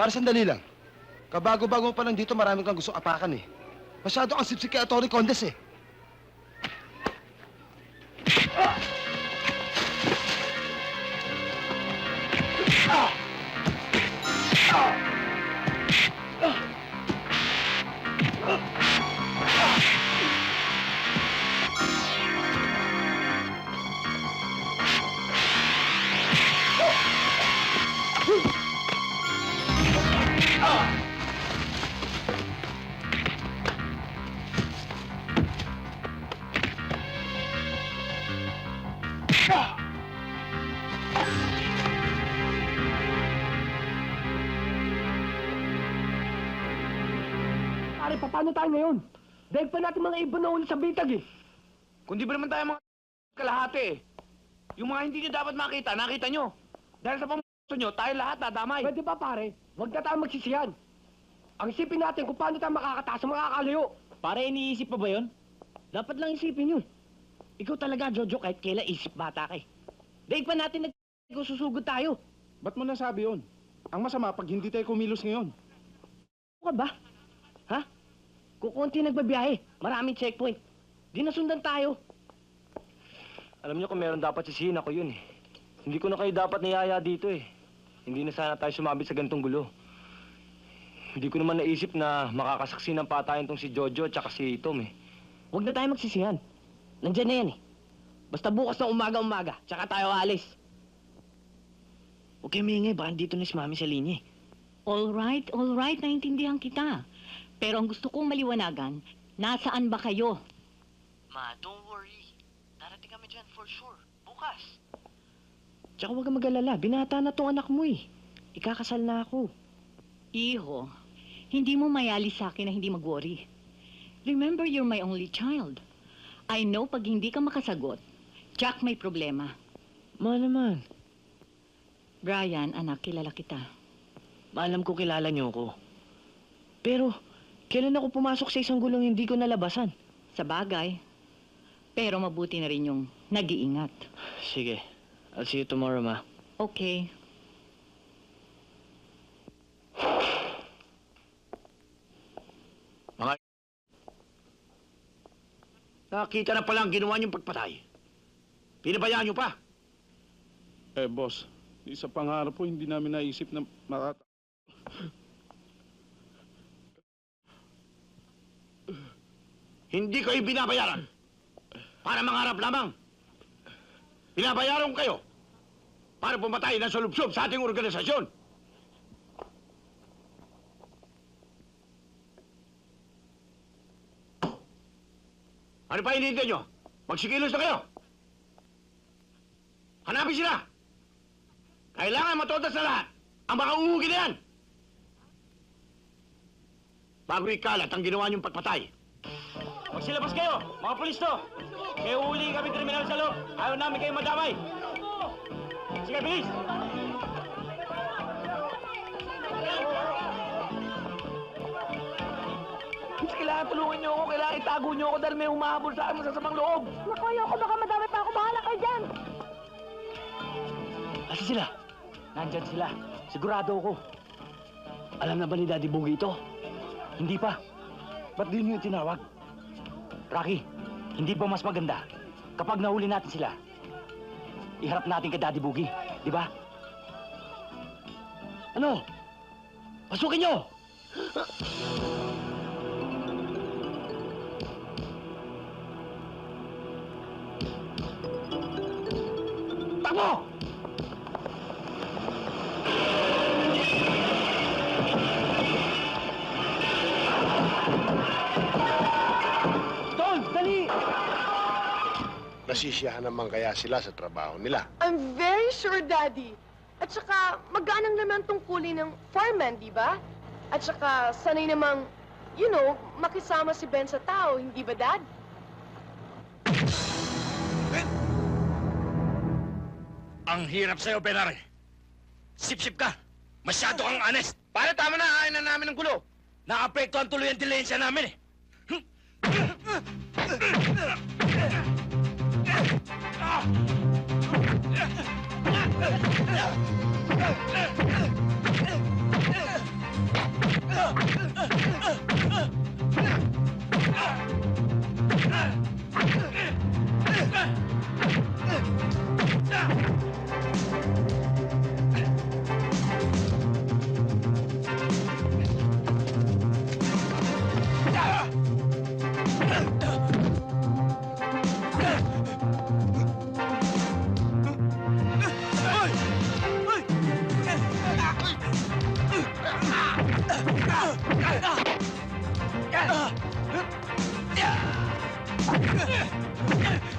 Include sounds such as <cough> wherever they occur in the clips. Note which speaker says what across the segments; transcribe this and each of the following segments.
Speaker 1: Para sandali lang. Kabago-bago pa lang dito, marami kang gusto apakan eh. Masyado kang sipsip kay Atty. Condes eh.
Speaker 2: Pare, paano tayo ngayon? Dahil pa natin mga ibon na sa bitag eh.
Speaker 3: Kundi ba naman tayo mga kalahati eh. Yung mga hindi nyo dapat makita, nakita nyo. Dahil sa pamumuso nyo, tayo lahat nadamay.
Speaker 2: Pwede ba pare? Huwag na tayo magsisiyan. Ang isipin natin kung paano tayo makakataas sa makakalayo.
Speaker 4: Para iniisip pa ba yun? Dapat lang isipin yun. Ikaw talaga, Jojo, kahit kailan isip bata ka eh. Daig pa natin nag... susugod tayo.
Speaker 5: Ba't mo nasabi yun? Ang masama pag hindi tayo kumilos ngayon.
Speaker 4: Ano ka ba? Kukunti nagbabiyahe. Maraming checkpoint. Di nasundan tayo.
Speaker 6: Alam niyo kung meron dapat sisihin ako yun eh. Hindi ko na kayo dapat niyaya dito eh. Hindi na sana tayo sumabit sa ganitong gulo. Hindi ko naman naisip na makakasaksi ng patayan tong si Jojo at saka si Tom eh.
Speaker 4: Huwag na tayo magsisihan. Nandyan na yan eh. Basta bukas ng umaga-umaga, tsaka tayo alis. Huwag kayo maingay, baka dito na si Mami sa linya eh.
Speaker 7: All right, all right, naintindihan kita. Pero ang gusto kong maliwanagan, nasaan ba kayo?
Speaker 4: Ma, don't worry. Darating kami dyan for sure. Bukas. Tsaka huwag kang mag-alala. Binata na tong anak mo eh. Ikakasal na ako.
Speaker 7: Iho, hindi mo mayali sa akin na hindi mag-worry. Remember, you're my only child. I know pag hindi ka makasagot, Jack may problema.
Speaker 4: Ma naman.
Speaker 7: Brian, anak, kilala kita.
Speaker 4: Maalam ko kilala niyo ko. Pero, kailan ako pumasok sa isang gulong hindi ko nalabasan?
Speaker 7: Sa bagay. Pero mabuti na rin yung nag-iingat.
Speaker 4: Sige. I'll see you tomorrow, ma.
Speaker 7: Okay.
Speaker 3: Nakita na pala ang ginawa niyong pagpatay. Pinabayaan nyo pa.
Speaker 5: Eh, boss, sa pangarap po, hindi namin naisip na makata...
Speaker 3: Hindi kayo binabayaran. Para mangarap lamang. Binabayaran kayo. Para pumatay ng solupsob sa ating organisasyon. Ano pa hinihintay nyo? Magsikilos na kayo. Hanapin sila. Kailangan matodas na lahat. Ang mga uugi na yan. Bago ikalat ang ginawa niyong pagpatay.
Speaker 6: Magsilabas kayo, mga pulis to! May uhuli kami kriminal sa loob. Ayaw namin kayo madamay. Sige, bilis!
Speaker 3: Miss, kailangan tulungan niyo ako. Kailangan itago niyo ako dahil may humahabol sa akin masasamang loob.
Speaker 8: Naku, ayoko baka madami pa ako. Bahala kayo dyan.
Speaker 4: Asa sila? Nandyan sila. Sigurado ako. Alam na ba ni Daddy Boogie ito? Hindi pa. Ba't di niyo tinawag? Rocky, hindi ba mas maganda kapag nahuli natin sila? Iharap natin kay Daddy Boogie, di ba? Ano? Pasukin niyo! <gasps> Takbo!
Speaker 9: Nasisiyahan naman kaya sila sa trabaho nila.
Speaker 8: I'm very sure, Daddy. At saka, magaan naman tungkulin ng foreman, di ba? At saka, sanay namang, you know, makisama si Ben sa tao, hindi ba, Dad?
Speaker 3: Ang hirap sa'yo, Benare. Sip-sip ka. Masyado kang honest. Para tama na, ayaw na namin ng gulo. Naapektuhan tuloy ang dilensya namin eh.
Speaker 6: Fly me to the moon! Ay,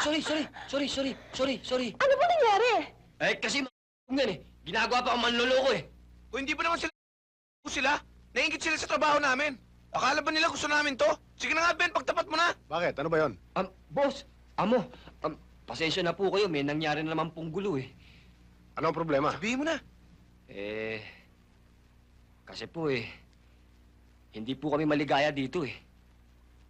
Speaker 6: sorry, sorry, sorry, sorry, sorry, sorry.
Speaker 8: Ano ba nangyari?
Speaker 6: Eh, kasi m*** yan eh. Ginagawa pa akong manloloko eh.
Speaker 10: O hindi ba naman sila sila? Naingit sila sa trabaho namin. Akala ba nila gusto namin to? Sige na nga, Ben, pagtapat mo na.
Speaker 9: Bakit? Ano ba yon?
Speaker 6: Um, boss, amo, um, pasensya na po kayo. May nangyari na naman pong gulo eh.
Speaker 9: Ano ang problema?
Speaker 10: Sabihin mo na.
Speaker 6: Eh, kasi po eh, hindi po kami maligaya dito eh.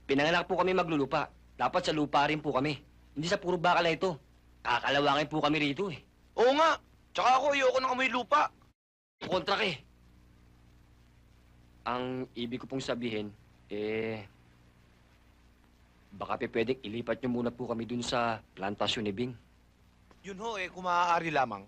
Speaker 6: Pinanganak po kami maglulupa. Dapat sa lupa rin po kami. Hindi sa puro bakal na ito. Kakalawangin po kami rito eh.
Speaker 10: Oo nga. Tsaka ako, ayoko ng amoy lupa.
Speaker 6: Kontra ka eh. Ang ibig ko pong sabihin, eh... Baka pe pwedeng ilipat niyo muna po kami dun sa plantasyon ni Bing.
Speaker 10: Yun ho, eh, kung maaari lamang.